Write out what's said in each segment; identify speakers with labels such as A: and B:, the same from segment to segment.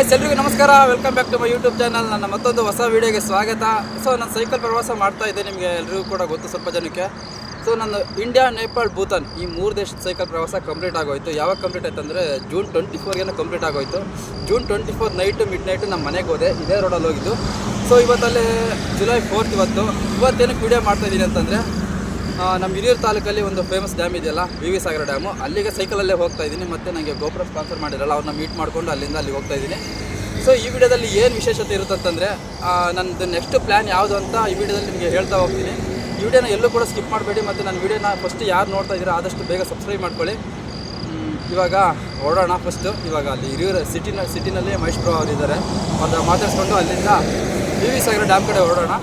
A: Guys ಎಲ್ರಿಗೂ ನಮಸ್ಕಾರ. Welcome back to my YouTube channel ನನ್ನ ಮತ್ತೊಂದು ಹೊಸ ವೀಡಿಯೋಗೆ ಸ್ವಾಗತ. ಸೊ ನಾನು ಸೈಕಲ್ ಪ್ರವಾಸ ಮಾಡ್ತಾ ಇದ್ದೆ. ನಿಮಗೆ ಎಲ್ರಿಗೂ ಕೂಡ ಗೊತ್ತು ಸ್ವಲ್ಪ ಜನಕ್ಕೆ. ಸೊ ನನ್ನ ಇಂಡಿಯಾ ನೇಪಾಳ್ ಭೂತಾನ್ ಈ ಮೂರು ದೇಶದ ಸೈಕಲ್ ಪ್ರವಾಸ ಕಂಪ್ಲೀಟ್ ಆಗೋಯ್ತು. ಯಾವಾಗ ಕಂಪ್ಲೀಟ್ ಆಯ್ತು ಅಂದರೆ ಜೂನ್ ಟ್ವೆಂಟಿ ಫೋರ್ಗೆ ಕಂಪ್ಲೀಟ್ ಆಗೋಯ್ತು. June twenty four night midnight ನಮ್ಮ ಮನೆಗೆ ಹೋದೆ. ಇದೇ ರೋಡಲ್ಲಿ ಹೋಗಿದ್ದು. ಸೊ ಇವತ್ತಲ್ಲಿ ಜುಲೈ ಫೋರ್ತ್ ಇವತ್ತು. ಇವತ್ತೇನಕ್ಕೆ ವೀಡಿಯೋ ಮಾಡ್ತಾ ಇದ್ದೀನಿ ಅಂತಂದರೆ ನಮ್ಮ ಹಿರಿಯೂರು ತಾಲೂಕಲ್ಲಿ ಒಂದು ಫೇಮಸ್ ಡ್ಯಾಮ್ ಇದೆಯಲ್ಲ, ವಿ ವಿ ಸಾಗರ ಡ್ಯಾಮು ಅಲ್ಲಿಗೆ ಸೈಕಲಲ್ಲೇ ಹೋಗ್ತಾ ಇದ್ದೀನಿ, ಮತ್ತು ನನಗೆ ಗೋಪುರ ಸ್ಪಾನ್ಸರ್ ಮಾಡಿರಲ್ಲ ಅವ್ರನ್ನ ಮೀಟ್ ಮಾಡಿಕೊಂಡು ಅಲ್ಲಿಂದ ಅಲ್ಲಿ ಹೋಗ್ತಾ ಇದ್ದೀನಿ. ಸೊ ಈ ವಿಡಿಯೋದಲ್ಲಿ ಏನು ವಿಶೇಷತೆ ಇರುತ್ತಂತಂದರೆ ನನ್ನದು ನೆಕ್ಸ್ಟ್ ಪ್ಲ್ಯಾನ್ ಯಾವುದು ಅಂತ ಈ ವಿಡಿಯೋದಲ್ಲಿ ನಿಮಗೆ ಹೇಳ್ತಾ ಹೋಗ್ತೀನಿ. ಈ ವಿಡಿಯೋನ ಎಲ್ಲೂ ಕೂಡ ಸ್ಕಿಪ್ ಮಾಡಬೇಡಿ, ಮತ್ತು ನನ್ನ ವಿಡಿಯೋನ ಫಸ್ಟ್ ಯಾರು ನೋಡ್ತಾ ಇದ್ದೀರಾ ಆದಷ್ಟು ಬೇಗ ಸಬ್ಸ್ಕ್ರೈಬ್ ಮಾಡ್ಕೊಳ್ಳಿ. ಇವಾಗ ಓಡೋಣ ಫಸ್ಟು ಇವಾಗ ಅಲ್ಲಿ ಹಿರಿಯೂರು ಸಿಟಿನ ಸಿಟಿನಲ್ಲಿ ಮಹೇಶ್ ಬ್ರೋ ಅವರಿದ್ದಾರೆ. ಅವ್ರನ್ನ ಮಾತಾಡಿಸ್ಕೊಂಡು ಅಲ್ಲಿಂದ ವಿ ವಿ ಸಾಗರ ಡ್ಯಾಮ್ ಕಡೆ ಹೊರಡೋಣ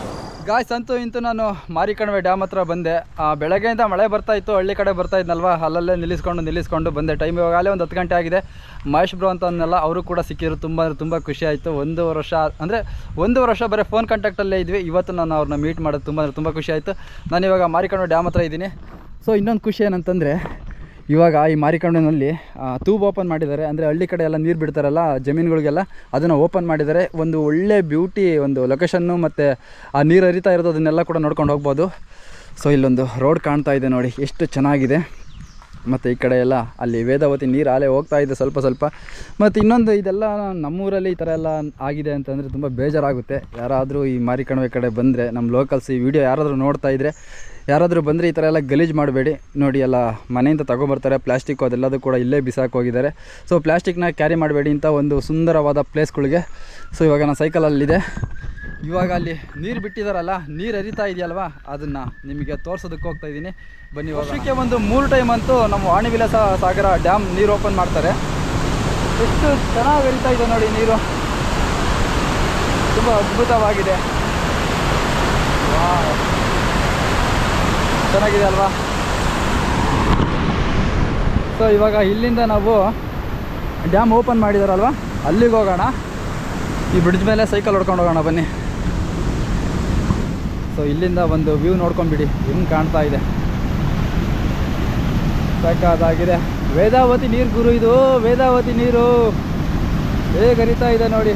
A: ಗಾಯ್ಸ್, ಅಂತೂ ಇಂತೂ ನಾನು ಮಾರಿಕಣವೆ ಡ್ಯಾಮ್ ಹತ್ರ ಬಂದೆ. ಬೆಳಗ್ಗೆಯಿಂದ ಮಳೆ ಬರ್ತಾ ಇತ್ತು, ಹಳ್ಳಿ ಕಡೆ ಬರ್ತಾ ಇದ್ನಲ್ವಾ? ಅಲ್ಲಲ್ಲೇ ನಿಲ್ಲಿಸ್ಕೊಂಡು ನಿಲ್ಲಿಸ್ಕೊಂಡು ಬಂದೆ. ಟೈಮ್ ಇವಾಗಲೇ ಒಂದು ಹತ್ತು ಗಂಟೆ ಆಗಿದೆ. ಮಹೇಶ್ ಬ್ರೋ ಅಂತ ಅಂದ್ನಲ್ಲ ಅವರು ಕೂಡ ಸಿಕ್ಕಿದ್ರು. ತುಂಬ ಅಂದರೆ ತುಂಬ ಖುಷಿ ಆಯಿತು. ಒಂದು ವರ್ಷ, ಅಂದರೆ ಒಂದು ವರ್ಷ ಬರೀ ಫೋನ್ ಕಾಂಟ್ಯಾಕ್ಟಲ್ಲೇ ಇದ್ವಿ. ಇವತ್ತು ನಾನು ಅವ್ರನ್ನ ಮೀಟ್ ಮಾಡೋದು ತುಂಬ ಅಂದರೆ ತುಂಬ ಖುಷಿ ಆಯಿತು. ನಾನು ಇವಾಗ ಡ್ಯಾಮ್ ಹತ್ರ ಇದ್ದೀನಿ. ಸೊ ಇನ್ನೊಂದು ಖುಷಿ ಏನಂತಂದರೆ ಇವಾಗ ಈ ಮಾರಿಕಂಡಿನಲ್ಲಿ ತೂಬ್ ಓಪನ್ ಮಾಡಿದ್ದಾರೆ. ಅಂದರೆ ಹಳ್ಳಿ ಕಡೆ ಎಲ್ಲ ನೀರು ಬಿಡ್ತಾರಲ್ಲ, ಜಮೀನುಗಳಿಗೆಲ್ಲ, ಅದನ್ನು ಓಪನ್ ಮಾಡಿದ್ದಾರೆ. ಒಂದು ಒಳ್ಳೆ ಬ್ಯೂಟಿ ಒಂದು ಲೊಕೇಶನ್ನು ಮತ್ತು, ಆ, ನೀರು ಹರಿತಾ ಇರೋದು ಅದನ್ನೆಲ್ಲ ಕೂಡ ನೋಡ್ಕೊಂಡು ಹೋಗ್ಬೋದು. ಸೊ ಇಲ್ಲೊಂದು ರೋಡ್ ಕಾಣ್ತಾ ಇದೆ ನೋಡಿ, ಎಷ್ಟು ಚೆನ್ನಾಗಿದೆ. ಮತ್ತು ಈ ಕಡೆ ಎಲ್ಲ ಅಲ್ಲಿ ವೇದಾವತಿ ನೀರು ಆಲೆ ಹೋಗ್ತಾ ಇದೆ ಸ್ವಲ್ಪ ಸ್ವಲ್ಪ. ಮತ್ತು ಇನ್ನೊಂದು ಇದೆಲ್ಲ ನಮ್ಮೂರಲ್ಲಿ ಈ ಥರ ಎಲ್ಲ ಆಗಿದೆ ಅಂತಂದರೆ ತುಂಬ ಬೇಜಾರಾಗುತ್ತೆ. ಯಾರಾದರೂ ಈ ಮಾರಿಕಣವೆ ಕಡೆ ಬಂದರೆ ನಮ್ಮ ಲೋಕಲ್ಸ್ ಈ ವಿಡಿಯೋ ಯಾರಾದರೂ ನೋಡ್ತಾ ಇದ್ದರೆ ಯಾರಾದರೂ ಬಂದರೆ ಈ ಥರ ಎಲ್ಲ ಗಲೀಜು ಮಾಡಬೇಡಿ. ನೋಡಿ, ಎಲ್ಲ ಮನೆಯಿಂದ ತಗೊಬರ್ತಾರೆ. ಪ್ಲಾಸ್ಟಿಕ್ ಅದೆಲ್ಲದೂ ಕೂಡ ಇಲ್ಲೇ ಬಿಸಾಕಿ ಹೋಗಿದ್ದಾರೆ. ಸೊ ಪ್ಲಾಸ್ಟಿಕ್ನ ಕ್ಯಾರಿ ಮಾಡಬೇಡಿ ಅಂತ ಒಂದು ಸುಂದರವಾದ ಪ್ಲೇಸ್ಗಳಿಗೆ. ಸೊ ಇವಾಗ ನಾನು ಸೈಕಲಲ್ಲಿದೆ ಇವಾಗ ಅಲ್ಲಿ ನೀರು ಬಿಟ್ಟಿದಾರಲ್ಲ, ನೀರು ಹರಿತಾ ಇದೆಯಲ್ವಾ? ಅದನ್ನು ನಿಮಗೆ ತೋರಿಸೋದಕ್ಕೆ ಹೋಗ್ತಾ ಇದ್ದೀನಿ. ಬನ್ನಿ ವರ್ಷಕ್ಕೆ ಒಂದು ಮೂರು ಟೈಮ್ ಅಂತೂ ನಮ್ಮ ವಾಣಿವಿಲಾಸ ಸಾಗರ ಡ್ಯಾಮ್ ನೀರು ಓಪನ್ ಮಾಡ್ತಾರೆ. ಎಷ್ಟು ಚೆನ್ನಾಗಿ ಹರಿತಾ ಇದೆ ನೋಡಿ ನೀರು. ತುಂಬ ಅದ್ಭುತವಾಗಿದೆ. ಚೆನ್ನಾಗಿದೆ ಅಲ್ವಾ? ಸೊ ಇವಾಗ ಇಲ್ಲಿಂದ ನಾವು ಡ್ಯಾಮ್ ಓಪನ್ ಮಾಡಿದಾರಲ್ವಾ? ಅಲ್ಲಿಗೆ ಹೋಗೋಣ. ಈ ಬ್ರಿಡ್ಜ್ ಮೇಲೆ ಸೈಕಲ್ ಹೊಡ್ಕೊಂಡು ಹೋಗೋಣ ಬನ್ನಿ. ಸೊ ಇಲ್ಲಿಂದ ಒಂದು ವ್ಯೂ ನೋಡ್ಕೊಂಬಿಡಿ ಹೆಂಗೆ ಕಾಣ್ತಾ ಇದೆ. ಸಾಕಾದಾಗಿದೆ. ವೇದಾವತಿ ನೀರು ಗುರು ಇದು. ವೇದಾವತಿ ನೀರು. ಹೇಗೆ ಹರಿತಾ ಇದೆ ನೋಡಿ.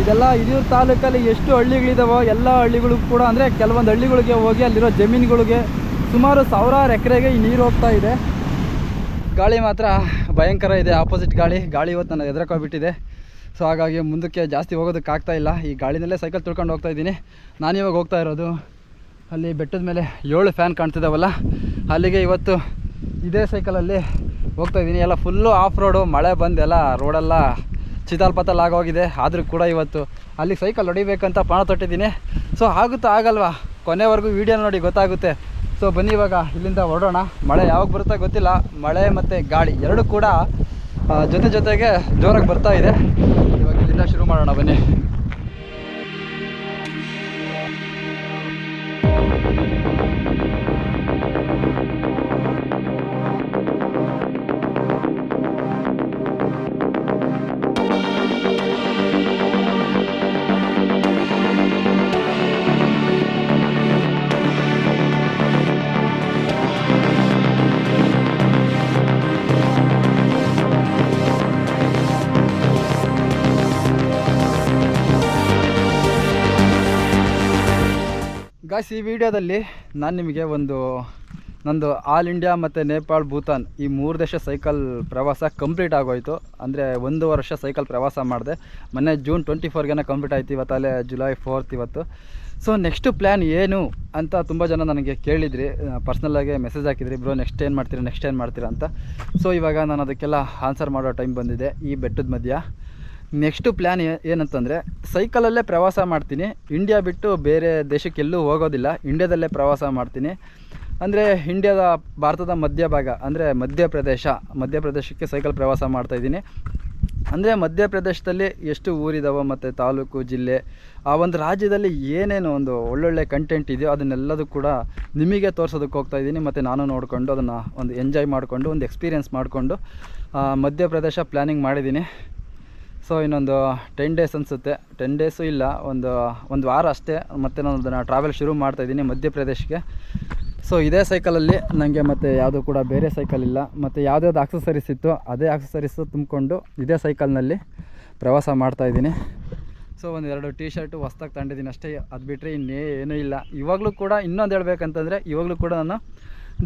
A: ಇದೆಲ್ಲ ಹಿರಿಯೂರು ತಾಲೂಕಲ್ಲಿ ಎಷ್ಟು ಹಳ್ಳಿಗಳಿದಾವೋ ಎಲ್ಲ ಹಳ್ಳಿಗಳಿಗೂ ಕೂಡ ಅಂದರೆ ಕೆಲವೊಂದು ಹಳ್ಳಿಗಳಿಗೆ ಹೋಗಿ ಅಲ್ಲಿರೋ ಜಮೀನುಗಳಿಗೆ ಸುಮಾರು ಸಾವಿರಾರು ಎಕರೆಗೆ ಈ ನೀರು ಹೋಗ್ತಾ ಇದೆ. ಗಾಳಿ ಮಾತ್ರ ಭಯಂಕರ ಇದೆ ಆಪೋಸಿಟ್ ಗಾಳಿ. ಗಾಳಿ ಇವತ್ತು ನನಗೆ ಎದುರಕೋಗ್ಬಿಟ್ಟಿದೆ ಸೊ ಹಾಗಾಗಿ ಮುಂದಕ್ಕೆ ಜಾಸ್ತಿ ಹೋಗೋದಕ್ಕೆ ಆಗ್ತಾ ಇಲ್ಲ. ಈ ಗಾಳಿನಲ್ಲೇ ಸೈಕಲ್ ತುಳ್ಕೊಂಡು ಹೋಗ್ತಾ ಇದ್ದೀನಿ. ನಾನಿವಾಗ ಹೋಗ್ತಾ ಇರೋದು, ಅಲ್ಲಿ ಬೆಟ್ಟದ ಮೇಲೆ ಏಳು ಫ್ಯಾನ್ ಕಾಣ್ತಿದ್ದಾವಲ್ಲ ಅಲ್ಲಿಗೆ ಇವತ್ತು ಇದೇ ಸೈಕಲಲ್ಲಿ ಹೋಗ್ತಾ ಇದ್ದೀನಿ. ಎಲ್ಲ ಫುಲ್ಲು ಆಫ್ ರೋಡು ಮಳೆ ಬಂದೆಲ್ಲ ರೋಡೆಲ್ಲ ಚಿತಾಲ್ಪತಲ್ ಆಗೋಗಿದೆ ಆದರೂ ಕೂಡ ಇವತ್ತು ಅಲ್ಲಿ ಸೈಕಲ್ ಹೊಡಿಬೇಕಂತ ಪಣ ತೊಟ್ಟಿದ್ದೀನಿ. ಸೊ ಆಗುತ್ತಾ ಆಗಲ್ವಾ? ಕೊನೆವರೆಗೂ ವೀಡಿಯೋ ನೋಡಿ ಗೊತ್ತಾಗುತ್ತೆ. ಸೊ ಬನ್ನಿ ಇವಾಗ ಇಲ್ಲಿಂದ ಹೊರಡೋಣ. ಮಳೆ ಯಾವಾಗ ಬರುತ್ತಾ ಗೊತ್ತಿಲ್ಲ. ಮಳೆ ಮತ್ತು ಗಾಳಿ ಎರಡೂ ಕೂಡ ಜೊತೆ ಜೊತೆಗೆ ಜೋರಾಗಿ ಬರ್ತಾ ಇದೆ. ಇವಾಗ ಇಲ್ಲಿಂದ ಶುರು ಮಾಡೋಣ ಬನ್ನಿ. ಗಾಯ್ಸ್ ಈ ವಿಡಿಯೋದಲ್ಲಿ ನಾನು ನಿಮಗೆ ಒಂದು, ನಂದು ಆಲ್ ಇಂಡಿಯಾ ಮತ್ತು ನೇಪಾಳ್ ಭೂತಾನ್ ಈ ಮೂರು ದೇಶ ಸೈಕಲ್ ಪ್ರವಾಸ ಕಂಪ್ಲೀಟ್ ಆಗೋಯಿತು. ಅಂದರೆ ಒಂದು ವರ್ಷ ಸೈಕಲ್ ಪ್ರವಾಸ ಮಾಡಿದೆ. ಮೊನ್ನೆ ಜೂನ್ ಟ್ವೆಂಟಿ ಫೋರ್ಗೆನ ಕಂಪ್ಲೀಟ್ ಆಯ್ತು ಇವತ್ತಲ್ಲೇ ಜುಲೈ ಫೋರ್ತ್ ಇವತ್ತು. ಸೊ ನೆಕ್ಸ್ಟ್ ಪ್ಲ್ಯಾನ್ ಏನು ಅಂತ ತುಂಬ ಜನ ನನಗೆ ಕೇಳಿದ್ರಿ. ಪರ್ಸ್ನಲ್ಲಾಗಿ ಮೆಸೇಜ್ ಹಾಕಿದ್ರಿ. ಬ್ರೋ ನೆಕ್ಸ್ಟ್ ಏನು ಮಾಡ್ತೀರಾ? ನೆಕ್ಸ್ಟ್ ಏನು ಮಾಡ್ತೀರಾ? ಅಂತ. ಸೊ ಇವಾಗ ನಾನು ಅದಕ್ಕೆಲ್ಲ ಆನ್ಸರ್ ಮಾಡೋ ಟೈಮ್ ಬಂದಿದೆ. ಈ ಬೆಟ್ಟದ ಮಧ್ಯ. ನೆಕ್ಸ್ಟ್ ಪ್ಲ್ಯಾನ್ ಏನಂತಂದರೆ, ಸೈಕಲಲ್ಲೇ ಪ್ರವಾಸ ಮಾಡ್ತೀನಿ. ಇಂಡಿಯಾ ಬಿಟ್ಟು ಬೇರೆ ದೇಶಕ್ಕೆಲ್ಲೂ ಹೋಗೋದಿಲ್ಲ. ಇಂಡಿಯಾದಲ್ಲೇ ಪ್ರವಾಸ ಮಾಡ್ತೀನಿ. ಅಂದರೆ, ಇಂಡಿಯಾದ ಭಾರತದ ಮಧ್ಯಭಾಗ, ಅಂದರೆ ಮಧ್ಯಪ್ರದೇಶ. ಮಧ್ಯಪ್ರದೇಶಕ್ಕೆ ಸೈಕಲ್ ಪ್ರವಾಸ ಮಾಡ್ತಾಯಿದ್ದೀನಿ ಅಂದರೆ, ಮಧ್ಯಪ್ರದೇಶದಲ್ಲಿ ಎಷ್ಟು ಊರಿದಾವೆ ಮತ್ತು ತಾಲೂಕು, ಜಿಲ್ಲೆ, ಆ ಒಂದು ರಾಜ್ಯದಲ್ಲಿ ಏನೇನು ಒಂದು ಒಳ್ಳೊಳ್ಳೆ ಕಂಟೆಂಟ್ ಇದೆಯೋ ಅದನ್ನೆಲ್ಲದೂ ಕೂಡ ನಿಮಗೆ ತೋರಿಸೋದಕ್ಕೆ ಹೋಗ್ತಾ ಇದ್ದೀನಿ. ಮತ್ತು ನಾನು ನೋಡಿಕೊಂಡು ಅದನ್ನು ಒಂದು ಎಂಜಾಯ್ ಮಾಡಿಕೊಂಡು, ಒಂದು ಎಕ್ಸ್ಪೀರಿಯೆನ್ಸ್ ಮಾಡಿಕೊಂಡು ಮಧ್ಯಪ್ರದೇಶ ಪ್ಲ್ಯಾನಿಂಗ್ ಮಾಡಿದ್ದೀನಿ. ಸೊ ಇನ್ನೊಂದು ಟೆನ್ ಡೇಸ್ ಅನಿಸುತ್ತೆ. ಟೆನ್ ಡೇಸು ಇಲ್ಲ, ಒಂದು ಒಂದು ವಾರ ಅಷ್ಟೇ. ಮತ್ತೆ ನಾನು ಅದನ್ನು ಟ್ರಾವೆಲ್ ಶುರು ಮಾಡ್ತಾಯಿದ್ದೀನಿ ಮಧ್ಯಪ್ರದೇಶಕ್ಕೆ. ಸೊ ಇದೇ ಸೈಕಲಲ್ಲಿ ನನಗೆ ಮತ್ತು ಯಾವುದೂ ಕೂಡ ಬೇರೆ ಸೈಕಲ್ ಇಲ್ಲ. ಮತ್ತು ಯಾವುದ್ಯಾವ್ದು ಆಕ್ಸಸರೀಸ್ ಇತ್ತು ಅದೇ ಆಕ್ಸಸರೀಸು ತುಂಬಿಕೊಂಡು ಇದೇ ಸೈಕಲ್ನಲ್ಲಿ ಪ್ರವಾಸ ಮಾಡ್ತಾಯಿದ್ದೀನಿ ಸೊ ಒಂದು ಎರಡು ಟೀ ಶರ್ಟು ಹೊಸ್ದಾಗಿ ತಗೊಂಡಿದ್ದೀನಿ ಅಷ್ಟೇ. ಅದು ಬಿಟ್ಟರೆ ಇನ್ನೇ ಏನೂ ಇಲ್ಲ. ಇವಾಗಲೂ ಕೂಡ ಇನ್ನೊಂದು ಹೇಳ್ಬೇಕಂತಂದರೆ, ಇವಾಗಲೂ ಕೂಡ ನಾನು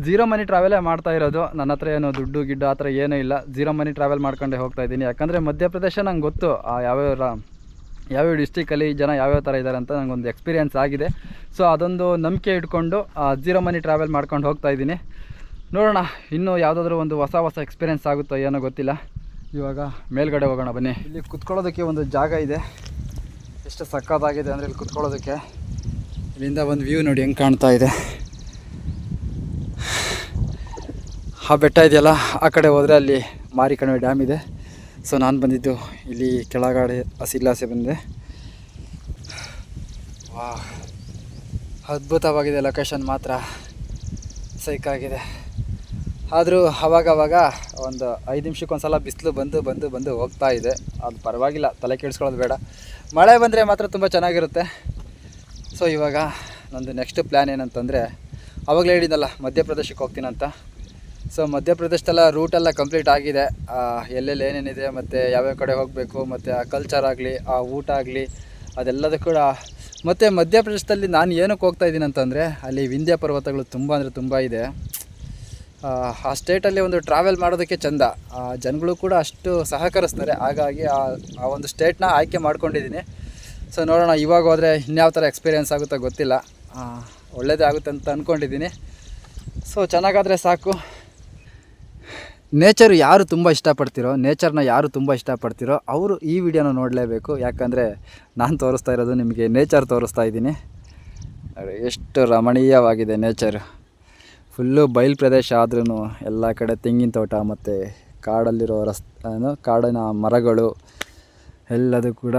A: ಜೀರೋ ಮನಿ ಟ್ರಾವೆಲೇ ಮಾಡ್ತಾ ಇರೋದು. ನನ್ನ ಹತ್ರ ಏನು ದುಡ್ಡು, ಗಿಡ್ಡು, ಆ ಥರ ಏನೂ ಇಲ್ಲ. ಜೀರೋ ಮನಿ ಟ್ರಾವೆಲ್ ಮಾಡ್ಕೊಂಡೇ ಹೋಗ್ತಾ ಇದ್ದೀನಿ. ಯಾಕಂದರೆ ಮಧ್ಯಪ್ರದೇಶ ನಂಗೆ ಗೊತ್ತು ಯಾವ್ಯಾವ ಯಾವ್ಯಾವ ಡಿಸ್ಟಿಕಲ್ಲಿ ಜನ ಯಾವ್ಯಾವ ಥರ ಇದ್ದಾರೆ ಅಂತ ನನಗೊಂದು ಎಕ್ಸ್ಪೀರಿಯೆನ್ಸ್ ಆಗಿದೆ. ಸೊ ಅದೊಂದು ನಂಬಿಕೆ ಇಟ್ಕೊಂಡು ಜೀರೋ ಮನಿ ಟ್ರಾವೆಲ್ ಮಾಡ್ಕೊಂಡು ಹೋಗ್ತಾ ಇದ್ದೀನಿ. ನೋಡೋಣ, ಇನ್ನೂ ಯಾವುದಾದ್ರೂ ಒಂದು ಹೊಸ ಹೊಸ ಎಕ್ಸ್ಪೀರಿಯೆನ್ಸ್ ಆಗುತ್ತೋ ಏನೋ ಗೊತ್ತಿಲ್ಲ. ಇವಾಗ ಮೇಲ್ಗಡೆ ಹೋಗೋಣ, ಬನ್ನಿ. ಇಲ್ಲಿ ಕುತ್ಕೊಳ್ಳೋದಕ್ಕೆ ಒಂದು ಜಾಗ ಇದೆ. ಎಷ್ಟು ಸಕ್ಕತ್ತಾಗಿದೆ ಅಂದರೆ ಇಲ್ಲಿ ಕುತ್ಕೊಳ್ಳೋದಕ್ಕೆ. ಇಲ್ಲಿಂದ ಒಂದು ವ್ಯೂ ನೋಡಿ ಹೆಂಗೆ ಕಾಣ್ತಾ ಇದೆ. ಆ ಬೆಟ್ಟ ಇದೆಯಲ್ಲ, ಆ ಕಡೆ ಹೋದರೆ ಅಲ್ಲಿ ಮಾರಿಕಣಿವೆ ಡ್ಯಾಮ್ ಇದೆ. ಸೊ ನಾನು ಬಂದಿದ್ದು ಇಲ್ಲಿ ಕೆಳಗಡೆ ಹಸಿಲಾಸೆ ಬಂದೆ. ವಾ ಅದ್ಭುತವಾಗಿದೆ ಲೊಕೇಶನ್ ಮಾತ್ರ. ಸೈಕಾಗಿದೆ ಆದರೂ ಅವಾಗವಾಗ ಒಂದು ಐದು ನಿಮಿಷಕ್ಕೊಂದ್ಸಲ ಬಿಸಿಲು ಬಂದು ಬಂದು ಬಂದು ಹೋಗ್ತಾ ಇದೆ. ಅದು ಪರವಾಗಿಲ್ಲ, ತಲೆ ಕೆಡಿಸ್ಕೊಳ್ಳೋದು ಬೇಡ. ಮಳೆ ಬಂದರೆ ಮಾತ್ರ ತುಂಬ ಚೆನ್ನಾಗಿರುತ್ತೆ. ಸೊ ಇವಾಗ ನಂದು ನೆಕ್ಸ್ಟ್ ಪ್ಲ್ಯಾನ್ ಏನಂತಂದರೆ, ಅವಾಗಲೇ ಹೇಳಿದ್ನಲ್ಲ, ಮಧ್ಯಪ್ರದೇಶಕ್ಕೆ ಹೋಗ್ತೀನಂತ. ಸೊ ಮಧ್ಯಪ್ರದೇಶದೆಲ್ಲ ರೂಟೆಲ್ಲ ಕಂಪ್ಲೀಟ್ ಆಗಿದೆ. ಎಲ್ಲೆಲ್ಲಿ ಏನೇನಿದೆ ಮತ್ತು ಯಾವ್ಯಾವ ಕಡೆ ಹೋಗಬೇಕು ಮತ್ತು ಆ ಕಲ್ಚರ್ ಆಗಲಿ ಆ ಊಟ ಆಗಲಿ ಅದೆಲ್ಲದೂ ಕೂಡ ಮತ್ತು ಮಧ್ಯಪ್ರದೇಶದಲ್ಲಿ ನಾನು ಏನಕ್ಕೆ ಹೋಗ್ತಾ ಇದ್ದೀನಿ ಅಂತಂದರೆ ಅಲ್ಲಿ ವಿಂಧ್ಯ ಪರ್ವತಗಳು ತುಂಬ ಅಂದರೆ ತುಂಬ ಇದೆ. ಆ, ಸ್ಟೇಟಲ್ಲಿ ಒಂದು ಟ್ರಾವೆಲ್ ಮಾಡೋದಕ್ಕೆ ಚಂದ. ಜನಗಳು ಕೂಡ ಅಷ್ಟು ಸಹಕರಿಸ್ತಾರೆ. ಹಾಗಾಗಿ ಆ ಆ ಒಂದು ಸ್ಟೇಟ್ನ ಆಯ್ಕೆ ಮಾಡ್ಕೊಂಡಿದ್ದೀನಿ. ಸೊ ನೋಡೋಣ ಇವಾಗ ಹೋದರೆ ಇನ್ಯಾವ ಥರ ಎಕ್ಸ್ಪೀರಿಯೆನ್ಸ್ ಆಗುತ್ತೋ ಗೊತ್ತಿಲ್ಲ. ಒಳ್ಳೆಯದೇ ಆಗುತ್ತೆ ಅಂತ ಅಂದ್ಕೊಂಡಿದ್ದೀನಿ ಸೊ ಚೆನ್ನಾಗಾದರೆ ಸಾಕು. ನೇಚರ್ ಯಾರು ತುಂಬ ಇಷ್ಟಪಡ್ತಿರೋ ನೇಚರ್ನ ಯಾರು ತುಂಬ ಇಷ್ಟಪಡ್ತಿರೋ, ಅವರು ಈ ವಿಡಿಯೋನ ನೋಡಲೇಬೇಕು. ಯಾಕಂದರೆ ನಾನು ತೋರಿಸ್ತಾ ಇರೋದು ನಿಮಗೆ ನೇಚರ್ ತೋರಿಸ್ತಾ ಇದ್ದೀನಿ. ಎಷ್ಟು ರಮಣೀಯವಾಗಿದೆ ನೇಚರ್ ಫುಲ್ಲು ಬಯಲು ಪ್ರದೇಶ ಆದ್ರೂ ಎಲ್ಲ ಕಡೆ ತೆಂಗಿನ ತೋಟ ಮತ್ತು ಕಾಡಲ್ಲಿರೋ ರಸ್ ಕಾಡಿನ ಮರಗಳು, ಎಲ್ಲದೂ ಕೂಡ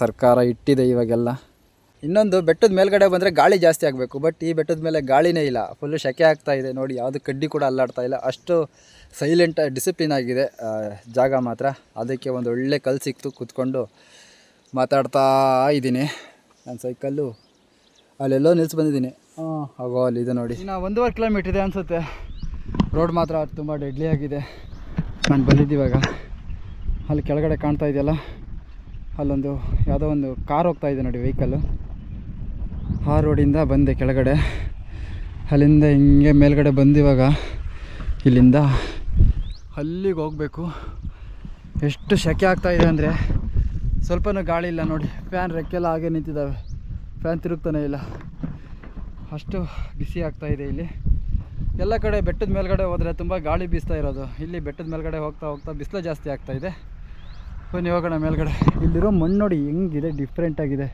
A: ಸರ್ಕಾರ ಇಟ್ಟಿದೆ ಇವಾಗೆಲ್ಲ. ಇನ್ನೊಂದು ಬೆಟ್ಟದ ಮೇಲ್ಗಡೆ ಬಂದರೆ ಗಾಳಿ ಜಾಸ್ತಿ ಆಗಬೇಕು ಬಟ್ ಈ ಬೆಟ್ಟದ ಮೇಲೆ ಗಾಳಿನೇ ಇಲ್ಲ. ಫುಲ್ಲು ಸೆಕೆ ಆಗ್ತಾ ಇದೆ ನೋಡಿ, ಯಾವುದು ಕಡ್ಡಿ ಕೂಡ ಅಲ್ಲಾಡ್ತಾ ಇಲ್ಲ. ಅಷ್ಟು ಸೈಲೆಂಟ್ ಡಿಸಿಪ್ಲಿನ್ ಆಗಿದೆ ಜಾಗ ಮಾತ್ರ. ಅದಕ್ಕೆ ಒಂದು ಒಳ್ಳೆ ಕಲ್ಲು ಸಿಕ್ತು, ಕೂತ್ಕೊಂಡು ಮಾತಾಡ್ತಾ ಇದ್ದೀನಿ. ನನ್ನ ಸೈಕಲ್ಲು ಅಲ್ಲೆಲ್ಲೋ ನಿಲ್ಸಿ ಬಂದಿದ್ದೀನಿ. ಹಾಂ ಅಲ್ಲಿ ಇದೆ ನೋಡಿ. ಇನ್ನು ಒಂದೂವರೆ ಕಿಲೋಮೀಟ್ರ್ ಇದೆ ಅನಿಸುತ್ತೆ. ರೋಡ್ ಮಾತ್ರ ತುಂಬ ಡೆಡ್ಲಿ ಆಗಿದೆ. ನಾನು ಬಂದಿದ್ದೀವಾಗ ಅಲ್ಲಿ ಕೆಳಗಡೆ ಕಾಣ್ತಾ ಇದೆಯಲ್ಲ? ಅಲ್ಲೊಂದು, ಯಾವುದೋ ಒಂದು ಕಾರ್ ಹೋಗ್ತಾ ಇದೆ ನೋಡಿ ವೆಹಿಕಲ್ಲು ಆ ರೋಡಿಂದ ಬಂದೆ ಕೆಳಗಡೆ. ಅಲ್ಲಿಂದ ಹಿಂಗೆ ಮೇಲ್ಗಡೆ ಬಂದಿವಾಗ ಇಲ್ಲಿಂದ ಅಲ್ಲಿಗೆ ಹೋಗಬೇಕು. ಎಷ್ಟು ಸೆಕೆ ಆಗ್ತಾಯಿದೆ ಅಂದರೆ ಸ್ವಲ್ಪನೂ ಗಾಳಿ ಇಲ್ಲ ನೋಡಿ. ಫ್ಯಾನ್ ರೆಕ್ಕೆಲ್ಲ ಹಾಗೆ ನಿಂತಿದ್ದಾವೆ. ಫ್ಯಾನ್ ತಿರುಗ್ತಾನೆ ಇಲ್ಲ. ಅಷ್ಟು ಬಿಸಿ ಆಗ್ತಾ ಇದೆ ಇಲ್ಲಿ. ಎಲ್ಲ ಕಡೆ ಬೆಟ್ಟದ ಮೇಲ್ಗಡೆ ಹೋದರೆ ತುಂಬ ಗಾಳಿ ಬೀಸ್ತಾ ಇರೋದು. ಇಲ್ಲಿ ಬೆಟ್ಟದ ಮೇಲ್ಗಡೆ ಹೋಗ್ತಾ ಹೋಗ್ತಾ ಬಿಸಿಲು ಜಾಸ್ತಿ ಆಗ್ತಾ ಇದೆ. ಬನ್ನಿ ಹೋಗೋಣ ಮೇಲ್ಗಡೆ. ಇಲ್ಲಿರೋ ಮಣ್ಣು ನೋಡಿ ಹೆಂಗಿದೆ ಡಿಫ್ರೆಂಟ್ ಆಗಿದೆ.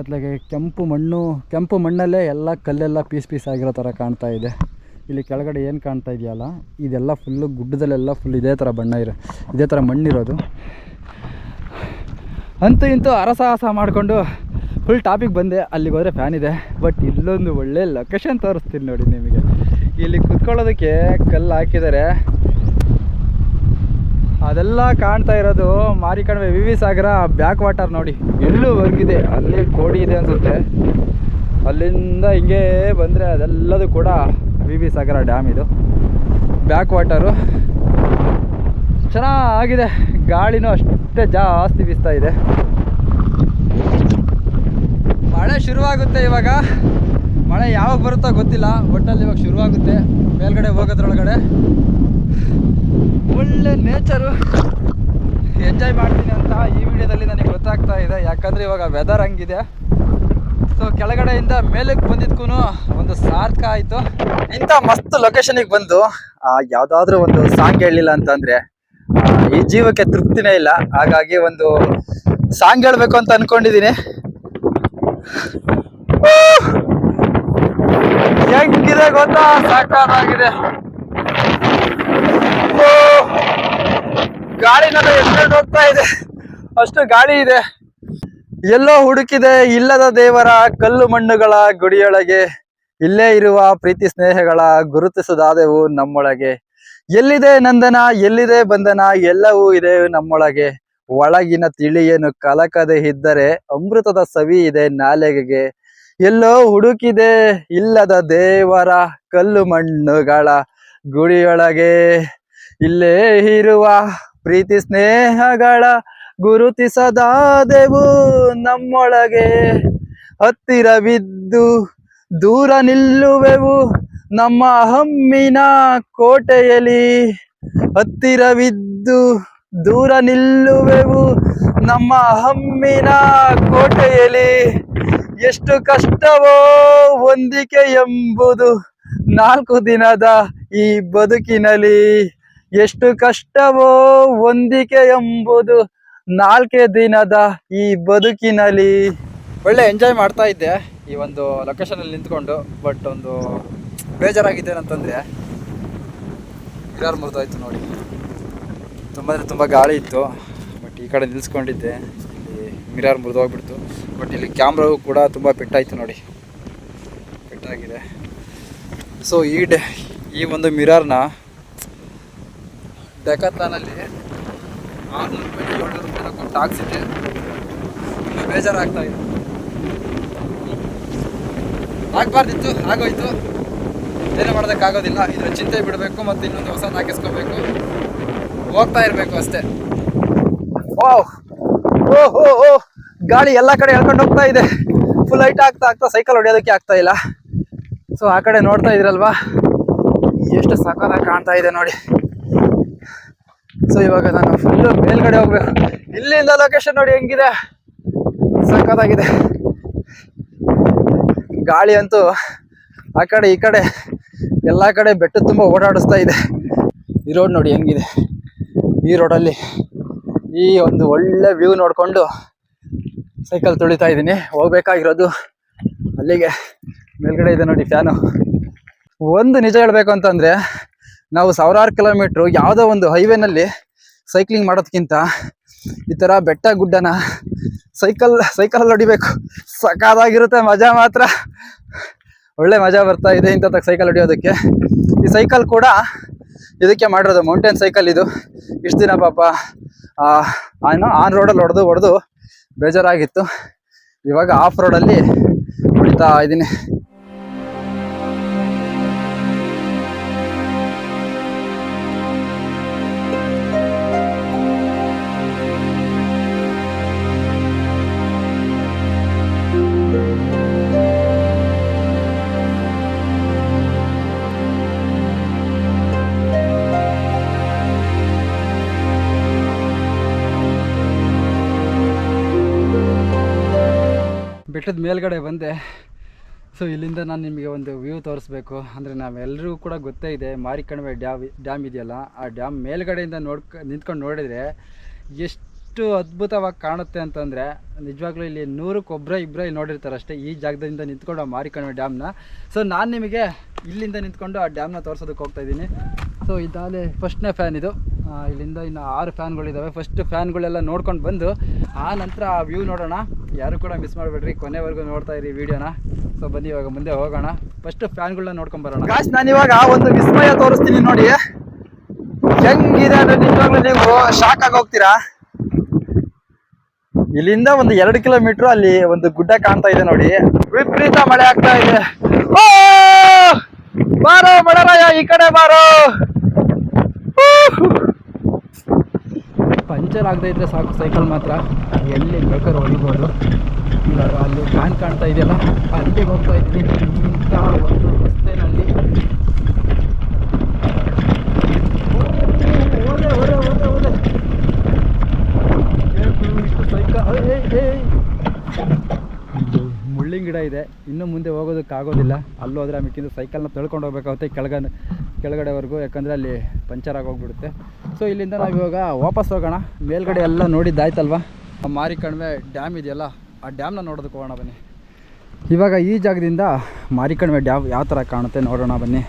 A: ಅತ್ಲಾಗೆ ಕೆಂಪು ಮಣ್ಣು, ಕೆಂಪು ಮಣ್ಣಲ್ಲೇ ಎಲ್ಲ ಕಲ್ಲೆಲ್ಲ ಪೀಸ್ ಪೀಸ್ ಆಗಿರೋ ಥರ ಕಾಣ್ತಾ ಇದೆ. ಇಲ್ಲಿ ಕೆಳಗಡೆ ಏನು ಕಾಣ್ತಾ ಇದೆಯಲ್ಲ, ಇದೆಲ್ಲ ಫುಲ್ಲು ಗುಡ್ಡದಲ್ಲೆಲ್ಲ ಫುಲ್ ಇದೇ ಥರ ಬಣ್ಣ ಇರೋ, ಇದೇ ಥರ ಮಣ್ಣಿರೋದು. ಅಂತೂ ಇಂತೂ ಅರಸಾಹಸ ಮಾಡಿಕೊಂಡು ಫುಲ್ ಟಾಪಿಕ್ ಬಂದೆ, ಅಲ್ಲಿಗೆ ಹೋದರೆ ಫ್ಯಾನ್ ಇದೆ. ಬಟ್ ಇಲ್ಲೊಂದು ಒಳ್ಳೆ ಲೊಕೇಶನ್ ತೋರಿಸ್ತೀನಿ ನೋಡಿ ನಿಮಗೆ. ಇಲ್ಲಿ ಕುತ್ಕೊಳ್ಳೋದಕ್ಕೆ ಕಲ್ಲು ಹಾಕಿದ್ದಾರೆ. ಅದೆಲ್ಲ ಕಾಣ್ತಾ ಇರೋದು Marikanive V V Sagara back water ನೋಡಿ. ಎಲ್ಲೂ ವರ್ಗಿದೆ ಅಲ್ಲಿ ಕೋಡಿ ಇದೆ ಅನಿಸುತ್ತೆ. ಅಲ್ಲಿಂದ ಹಿಂಗೆ ಬಂದರೆ ಅದೆಲ್ಲದೂ ಕೂಡ ವಿ ವಿ ಸಾಗರ ಡ್ಯಾಮ್ ಇದು. Back water. ಚೆನ್ನಾಗಿದೆ. ಗಾಳಿನೂ ಅಷ್ಟೇ ಜಾಸ್ತಿ ಬೀಸ್ತಾ ಇದೆ. ಮಳೆ ಶುರುವಾಗುತ್ತೆ ಇವಾಗ. ಮಳೆ ಯಾವಾಗ ಬರುತ್ತೋ ಗೊತ್ತಿಲ್ಲ. ಒಟ್ಟಲ್ಲಿ ಇವಾಗ ಶುರುವಾಗುತ್ತೆ. ಮೇಲ್ಗಡೆ ಹೋಗೋದ್ರೊಳಗಡೆ. ಒಳ್ಳೆ ನೇಚರು ಎಂಜಾಯ್ ಮಾಡ್ತೀನಿ ಅಂತ ಈ ವಿಡಿಯೋದಲ್ಲಿ ನನಗೆ ಗೊತ್ತಾಗ್ತಾ ಇದೆ. ಯಾಕಂದರೆ ಇವಾಗ ವೆದರ್ ಹಂಗಿದೆ. ಸೊ ಕೆಳಗಡೆಯಿಂದ ಮೇಲಕ್ಕೆ ಬಂದಿದ್ಕೂ ಒಂದು ಸಾರ್ಥಕ ಆಯಿತು. ಇಂಥ ಮಸ್ತ್ ಲೊಕೇಶನಿಗೆ ಬಂದು ಯಾವುದಾದ್ರೂ ಒಂದು ಸಾಂಗ್ ಹೇಳಲಿಲ್ಲ ಅಂತಂದರೆ ಈ ಜೀವಕ್ಕೆ ತೃಪ್ತಿನೇ ಇಲ್ಲ. ಹಾಗಾಗಿ ಒಂದು ಸಾಂಗ್ ಹೇಳಬೇಕು ಅಂತ ಅಂದ್ಕೊಂಡಿದ್ದೀನಿ ಹೆಂಗಿದೆ ಗೊತ್ತಾ? ಸಾಕಾಗಿದೆ ಗಾಳಿನೆಲ್ಲ ಎತ್ಕೊಂಡು ಹೋಗ್ತಾ ಇದೆ. ಅಷ್ಟು ಗಾಳಿ ಇದೆ. ಎಲ್ಲೋ ಹುಡುಕಿದೆ ಇಲ್ಲದ ದೇವರ ಕಲ್ಲು ಮಣ್ಣುಗಳ ಗುಡಿಯೊಳಗೆ. ಇಲ್ಲೇ ಇರುವ ಪ್ರೀತಿ ಸ್ನೇಹಗಳ ಗುರುತಿಸದಾದೆವು ನಮ್ಮೊಳಗೆ. ಎಲ್ಲಿದೆ ನಂದನ, ಎಲ್ಲಿದೆ ಬಂಧನ ಎಲ್ಲವೂ ಇದೆ ನಮ್ಮೊಳಗೆ. ಒಳಗಿನ ತಿಳಿಯನ್ನು ಕಲಕದೆ ಇದ್ದರೆ ಅಮೃತದ ಸವಿ ಇದೆ ನಾಲೆಗೆಗೆ. ಎಲ್ಲೋ ಹುಡುಕಿದೆ ಇಲ್ಲದ ದೇವರ ಕಲ್ಲು ಮಣ್ಣುಗಳ ಗುಡಿಯೊಳಗೆ. ಇಲ್ಲೇ ಇರುವ ಪ್ರೀತಿ ಸ್ನೇಹಗಳ ಗುರುತಿಸದಾದೆವು ನಮ್ಮೊಳಗೆ. ಹತ್ತಿರವಿದ್ದು ದೂರ ನಿಲ್ಲುವೆವು ನಮ್ಮ ಹಮ್ಮಿನ ಕೋಟೆಯಲ್ಲಿ. ಹತ್ತಿರವಿದ್ದು ದೂರ ನಿಲ್ಲುವೆವು ನಮ್ಮ ಹಮ್ಮಿನ ಕೋಟೆಯಲ್ಲಿ. ಎಷ್ಟು ಕಷ್ಟವೋ ಹೊಂದಿಕೆ ಎಂಬುದು ನಾಲ್ಕು ದಿನದ ಈ ಬದುಕಿನಲ್ಲಿ. ಎಷ್ಟು ಕಷ್ಟವೋ ಹೊಂದಿಕೆ ಎಂಬುದು ನಾಲ್ಕೇ ದಿನದ ಈ ಬದುಕಿನಲ್ಲಿ. ಒಳ್ಳೆ ಎಂಜಾಯ್ ಮಾಡ್ತಾ ಇದ್ದೆ ಈ ಒಂದು ಲೊಕೇಶನಲ್ಲಿ ನಿಂತ್ಕೊಂಡು ಬಟ್ ಒಂದು ಬೇಜಾರಾಗಿದ್ದೇನಂತಂದರೆ ಮಿರಾರ್ ಮುರಿದಾಯ್ತು ನೋಡಿ. ತುಂಬ ಅಂದರೆ ತುಂಬ ಗಾಳಿ ಇತ್ತು ಬಟ್ ಈ ಕಡೆ ನಿಲ್ಸ್ಕೊಂಡಿದ್ದೆ. ಇಲ್ಲಿ ಮಿರಾರ್ ಮುರಿದೋಗ್ಬಿಡ್ತು ಬಟ್ ಇಲ್ಲಿ ಕ್ಯಾಮ್ರಾವು ಕೂಡ ತುಂಬ ಪೆಟ್ಟಾಯಿತು ನೋಡಿ. ಪೆಟ್ಟಾಗಿದೆ. ಸೊ ಈ ಡೆ ಈ ಒಂದು ಮಿರಾರ್ನ ಡೆಕತ್ಲಾನಲ್ಲಿ ಆರುನೂರು ರೂಪಾಯಿ ಏಳ್ನೂರು ರೂಪಾಯಿ ಕೊಟ್ಟು ಹಾಕ್ಸಿದ್ದೆ. ತುಂಬ ಬೇಜಾರಾಗ್ತಾ ಇದೆ. ಆಗ್ಬಾರ್ದಿತ್ತು, ಆಗೋಯ್ತು. ಏನು ಮಾಡೋದಕ್ಕಾಗೋದಿಲ್ಲ. ಇದರ ಚಿಂತೆ ಬಿಡಬೇಕು ಮತ್ತು ಇನ್ನೊಂದು ಹೊಸ ಹಾಕಿಸ್ಕೋಬೇಕು. ಹೋಗ್ತಾ ಇರಬೇಕು ಅಷ್ಟೇ. ಓಹ್, ಓಹೋ. ಓ ಗಾಳಿ ಎಲ್ಲ ಕಡೆ ಹೇಳ್ಕೊಂಡು ಹೋಗ್ತಾ ಇದೆ. ಫುಲ್ ಹೈಟ್ ಆಗ್ತಾ ಆಗ್ತಾ ಸೈಕಲ್ ಹೊಡೆಯೋದಕ್ಕೆ ಆಗ್ತಾ ಇಲ್ಲ. ಸೊ ಆ ಕಡೆ ನೋಡ್ತಾ ಇದ್ರಲ್ವಾ? ಎಷ್ಟು ಸಕಾಲ ಕಾಣ್ತಾ ಇದೆ ನೋಡಿ. ಸೊ ಇವಾಗ ನಾನು ಫುಲ್ಲು ಮೇಲ್ಗಡೆ ಹೋಗ್ಬೇಕು ಇಲ್ಲಿಂದ ಲೊಕೇಶನ್ ನೋಡಿ ಹೆಂಗಿದೆ. ಸಕ್ಕತ್ತಾಗಿದೆ ಗಾಳಿ ಅಂತೂ ಆ ಕಡೆ ಈ ಕಡೆ ಎಲ್ಲ ಕಡೆ ಬೆಟ್ಟ ತುಂಬ ಓಡಾಡಿಸ್ತಾ ಇದೆ. ಈ ರೋಡ್ ನೋಡಿ ಹೆಂಗಿದೆ. ಈ ರೋಡಲ್ಲಿ ಈ ಒಂದು ಒಳ್ಳೆ ವ್ಯೂ ನೋಡಿಕೊಂಡು ಸೈಕಲ್ ತುಳಿತಾ ಇದ್ದೀನಿ. ಹೋಗ್ಬೇಕಾಗಿರೋದು ಅಲ್ಲಿಗೆ. ಮೇಲ್ಗಡೆ ಇದೆ ನೋಡಿ ಫ್ಯಾನು ಒಂದು ನಿಜ ಹೇಳಬೇಕು ಅಂತಂದರೆ ನಾವು ಸಾವಿರಾರು ಕಿಲೋಮೀಟ್ರು ಯಾವುದೋ ಒಂದು ಹೈವೇನಲ್ಲಿ ಸೈಕ್ಲಿಂಗ್ ಮಾಡೋದಕ್ಕಿಂತ ಈ ಥರ ಬೆಟ್ಟ ಗುಡ್ಡನ ಸೈಕಲ್ ಸೈಕಲಲ್ಲಿ ಹೊಡಿಬೇಕು. ಸಕಾದಾಗಿರುತ್ತೆ ಮಜಾ ಮಾತ್ರ. ಒಳ್ಳೆ ಮಜಾ ಬರ್ತಾ ಇದೆ ಇಂಥ ಸೈಕಲ್ ಹೊಡಿಯೋದಕ್ಕೆ. ಈ ಸೈಕಲ್ ಕೂಡ ಇದಕ್ಕೆ ಮಾಡಿರೋದು ಮೌಂಟೇನ್ ಸೈಕಲ್ ಇದು. ಇಷ್ಟು ದಿನ ಪಾಪ ಆ, ಏನು ಆನ್ ರೋಡಲ್ಲಿ ಹೊಡೆದು ಹೊಡೆದು ಬೇಜಾರಾಗಿತ್ತು. ಇವಾಗ ಆಫ್ ರೋಡಲ್ಲಿ ಹೊಡಿತಾ ಇದ್ದೀನಿ ಬೆಟ್ಟದ ಮೇಲ್ಗಡೆ ಬಂದೆ. ಸೊ ಇಲ್ಲಿಂದ ನಾನು ನಿಮಗೆ ಒಂದು ವ್ಯೂ ತೋರಿಸ್ಬೇಕು. ಅಂದರೆ ನಾವೆಲ್ಲರಿಗೂ ಕೂಡ ಗೊತ್ತೇ ಇದೆ, ಮಾರಿಕಣಿವೆ ಡ್ಯಾಮ್ ಡ್ಯಾಮ್ ಇದೆಯಲ್ಲ? ಆ ಡ್ಯಾಮ್ ಮೇಲ್ಗಡೆಯಿಂದ ನೋಡ್ಕ, ನಿಂತ್ಕೊಂಡು ನೋಡಿದರೆ ಎಷ್ಟು ಅದ್ಭುತವಾಗಿ ಕಾಣುತ್ತೆ ಅಂತಂದರೆ, ನಿಜವಾಗ್ಲೂ ಇಲ್ಲಿ ನೂರಕ್ಕೆ ಒಬ್ಬರೇ ಇಬ್ಬರೇ ಇಲ್ಲಿ ನೋಡಿರ್ತಾರೆ ಅಷ್ಟೇ ಈ ಜಾಗದಿಂದ ನಿಂತ್ಕೊಂಡು ಆ ಡ್ಯಾಮ್ನ. ಸೊ ನಾನು ನಿಮಗೆ ಇಲ್ಲಿಂದ ನಿಂತ್ಕೊಂಡು ಆ ಡ್ಯಾಮ್ನ ತೋರ್ಸೋದಕ್ಕೆ ಹೋಗ್ತಾ ಇದ್ದೀನಿ. ಸೊ ಇದಾಗಲೇ ಫಸ್ಟ್ನೇ ಫ್ಯಾನ್ ಇದು. ಇಲ್ಲಿಂದ ಇನ್ನು ಆರು ಫ್ಯಾನ್ಗಳಿದ್ದಾವೆ ಫಸ್ಟ್ ಫ್ಯಾನ್ಗಳೆಲ್ಲ ನೋಡ್ಕೊಂಡು ಬಂದು, ಆ ನಂತರ ಆ ವ್ಯೂ ನೋಡೋಣ. ಯಾರು ಕೂಡ ಮಿಸ್ ಮಾಡಬೇಡ್ರಿ, ಕೊನೆವರೆಗೂ ನೋಡ್ತಾ ಇರಿ ವಿಡಿಯೋನ ಸೊ ಬನ್ನಿ, ಇವಾಗ ಮುಂದೆ ಹೋಗೋಣ. ಫಸ್ಟ್ ಫ್ಯಾನ್ಗಳನ್ನ ನೋಡ್ಕೊಂಡು ಬರೋಣ. ಗಾಯ್ಸ್ ನಾನು ಇವಾಗ ಒಂದು ವಿಸ್ಮಯ ತೋರಿಸ್ತೀನಿ ನೋಡಿ. ಹೆಂಗಿದೆ ಅಂದ್ರೆ ನಿಜವಾಗ್ಲೂ ನೀವು ಶಾಕ್ ಆಗಿ ಹೋಗ್ತೀರಾ? ಇಲ್ಲಿಂದ ಒಂದು ಎರಡು ಕಿಲೋಮೀಟರ್ ಅಲ್ಲಿ ಒಂದು ಗುಡ್ಡ ಕಾಣ್ತಾ ಇದೆ ನೋಡಿ. ವಿಪರೀತ ಮಳೆ ಆಗ್ತಾ ಇದೆ. ಬಾರೋ ಬಡರಾಯ ಈ ಕಡೆ ಬಾರೋ. ಪಂಚರ್ ಆಗದೆ ಇದ್ರೆ ಸಾಕು, ಸೈಕಲ್ ಮಾತ್ರ. ಎಲ್ಲಿ ಬೇಕಾದ್ರೆ ಹೊಡಿಬೋದು ಅಲ್ಲಿ ಫ್ಯಾನ್ ಕಾಣ್ತಾ ಇದೆಯಲ್ಲ, ಅಲ್ಲಿಗೆ ಹೋಗ್ತಾ ಇದ್ದೀನಿ. ಇಂಥ ಒಂದು ರಸ್ತೆನಲ್ಲಿ. ಗಿಡ ಇದೆ. ಇನ್ನು ಮುಂದೆ ಹೋಗೋದಕ್ಕಾಗೋದಿಲ್ಲ ಅಲ್ಲಿ ಹೋದ್ರೆ ಆಮೇಕಿಂದ ಸೈಕಲ್ನ ತಳ್ಕೊಂಡು ಹೋಗ್ಬೇಕಾಗುತ್ತೆ ಕೆಳಗ ಕೆಳಗಡೆವರೆಗೂ. ಯಾಕಂದರೆ ಅಲ್ಲಿ ಪಂಚರ್ ಆಗೋಗ್ಬಿಡುತ್ತೆ ಸೊ ಇಲ್ಲಿಂದ ನಾವು ಇವಾಗ ವಾಪಸ್ ಹೋಗೋಣ. ಮೇಲ್ಗಡೆ ಎಲ್ಲ ನೋಡಿದ್ದಾಯ್ತಲ್ವ? ಆ ಮಾರಿಕಣಿವೆ ಡ್ಯಾಮ್ ಇದೆಯಲ್ಲ, ಆ ಡ್ಯಾಮ್ನ ನೋಡೋದಕ್ಕೆ ಹೋಗೋಣ ಬನ್ನಿ. ಇವಾಗ ಈ ಜಾಗದಿಂದ ಮಾರಿಕಣಿವೆ ಡ್ಯಾಮ್ ಯಾವ ಥರ ಕಾಣುತ್ತೆ ನೋಡೋಣ ಬನ್ನಿ.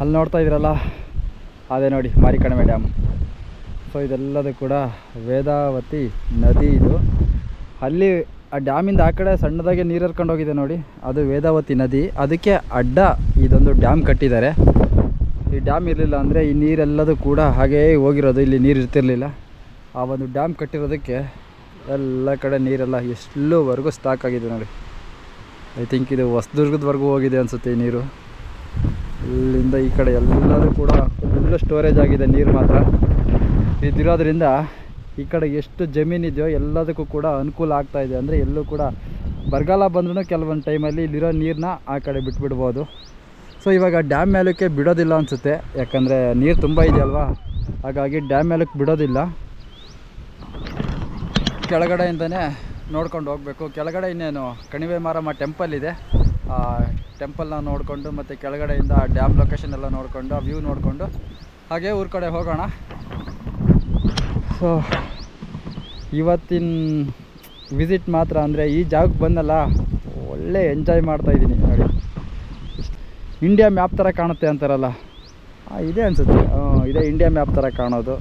A: ಅಲ್ಲಿ ನೋಡ್ತಾ ಇದ್ದೀರಲ್ಲ? ಅದೇ ನೋಡಿ ಮಾರಿಕಣಿವೆ ಡ್ಯಾಮ್ ಸೊ ಇದೆಲ್ಲದೂ ಕೂಡ ವೇದಾವತಿ ನದಿ ಇದು. ಅಲ್ಲಿ ಆ ಡ್ಯಾಮಿಂದ ಆ ಕಡೆ ಸಣ್ಣದಾಗಿ ನೀರು ಹರ್ಕೊಂಡು ಹೋಗಿದೆ ನೋಡಿ. ಅದು ವೇದಾವತಿ ನದಿ. ಅದಕ್ಕೆ ಅಡ್ಡ ಇದೊಂದು ಡ್ಯಾಮ್ ಕಟ್ಟಿದ್ದಾರೆ. ಈ ಡ್ಯಾಮ್ ಇರಲಿಲ್ಲ ಅಂದರೆ ಈ ನೀರೆಲ್ಲದೂ ಕೂಡ ಹಾಗೇ ಹೋಗಿರೋದು. ಇಲ್ಲಿ ನೀರು ಇರ್ತಿರಲಿಲ್ಲ. ಆ ಒಂದು ಡ್ಯಾಮ್ ಕಟ್ಟಿರೋದಕ್ಕೆ ಎಲ್ಲ ಕಡೆ ನೀರೆಲ್ಲ ಎಷ್ಟುವರೆಗೂ ಸ್ಟಾಕ್ ಆಗಿದೆ ನೋಡಿ. ಐ ಥಿಂಕ್ ಇದು ಹೊಸದುರ್ಗದವರೆಗೂ ಹೋಗಿದೆ ಅನಿಸುತ್ತೆ ಈ ನೀರು. ಇಲ್ಲಿಂದ ಈ ಕಡೆ ಎಲ್ಲದೂ ಕೂಡ ಫುಲ್ಲು ಸ್ಟೋರೇಜ್ ಆಗಿದೆ ನೀರು ಮಾತ್ರ. ಇದಿರೋದ್ರಿಂದ ಈ ಕಡೆ ಎಷ್ಟು ಜಮೀನಿದೆಯೋ ಎಲ್ಲದಕ್ಕೂ ಕೂಡ ಅನುಕೂಲ ಆಗ್ತಾ ಇದೆ. ಅಂದರೆ ಎಲ್ಲೂ ಕೂಡ ಬರಗಾಲ ಬಂದ್ರೂ ಕೆಲವೊಂದು ಟೈಮಲ್ಲಿ ಇಲ್ಲಿರೋ ನೀರನ್ನ ಆ ಕಡೆ ಬಿಟ್ಬಿಡ್ಬೋದು. ಸೊ ಇವಾಗ ಡ್ಯಾಮ್ ಮೇಲಕ್ಕೆ ಬಿಡೋದಿಲ್ಲ ಅನಿಸುತ್ತೆ. ಯಾಕಂದರೆ ನೀರು ತುಂಬ ಇದೆಯಲ್ವಾ? ಹಾಗಾಗಿ ಡ್ಯಾಮ್ ಮೇಲಕ್ಕೆ ಬಿಡೋದಿಲ್ಲ. ಕೆಳಗಡೆಯಿಂದನೇ ನೋಡ್ಕೊಂಡು ಹೋಗಬೇಕು. ಕೆಳಗಡೆ ಇನ್ನೇನು ಕಣಿವೆ ಮಾರಮ್ಮ ಟೆಂಪಲ್ ಇದೆ. ಆ ಟೆಂಪಲ್ನ ನೋಡಿಕೊಂಡು ಮತ್ತು ಕೆಳಗಡೆಯಿಂದ ಡ್ಯಾಮ್ ಲೊಕೇಶನ್ ಎಲ್ಲ ನೋಡಿಕೊಂಡು, ಆ ವ್ಯೂ ನೋಡಿಕೊಂಡು ಹಾಗೆ ಊರ ಕಡೆ ಹೋಗೋಣ. ಸೊ ಇವತ್ತಿನ ವಿಸಿಟ್ ಮಾತ್ರ ಅಂದರೆ ಈ ಜಾಗಕ್ಕೆ ಬಂದಲ್ಲ, ಒಳ್ಳೆ ಎಂಜಾಯ್ ಮಾಡ್ತಾ ಇದ್ದೀನಿ ನೋಡಿ. ಇಂಡಿಯಾ ಮ್ಯಾಪ್ ಥರ ಕಾಣುತ್ತೆ ಅಂತಾರಲ್ಲ. ಇದೆ ಅನಿಸುತ್ತೆ. ಇದೇ ಇಂಡಿಯಾ ಮ್ಯಾಪ್ ಥರ ಕಾಣೋದು.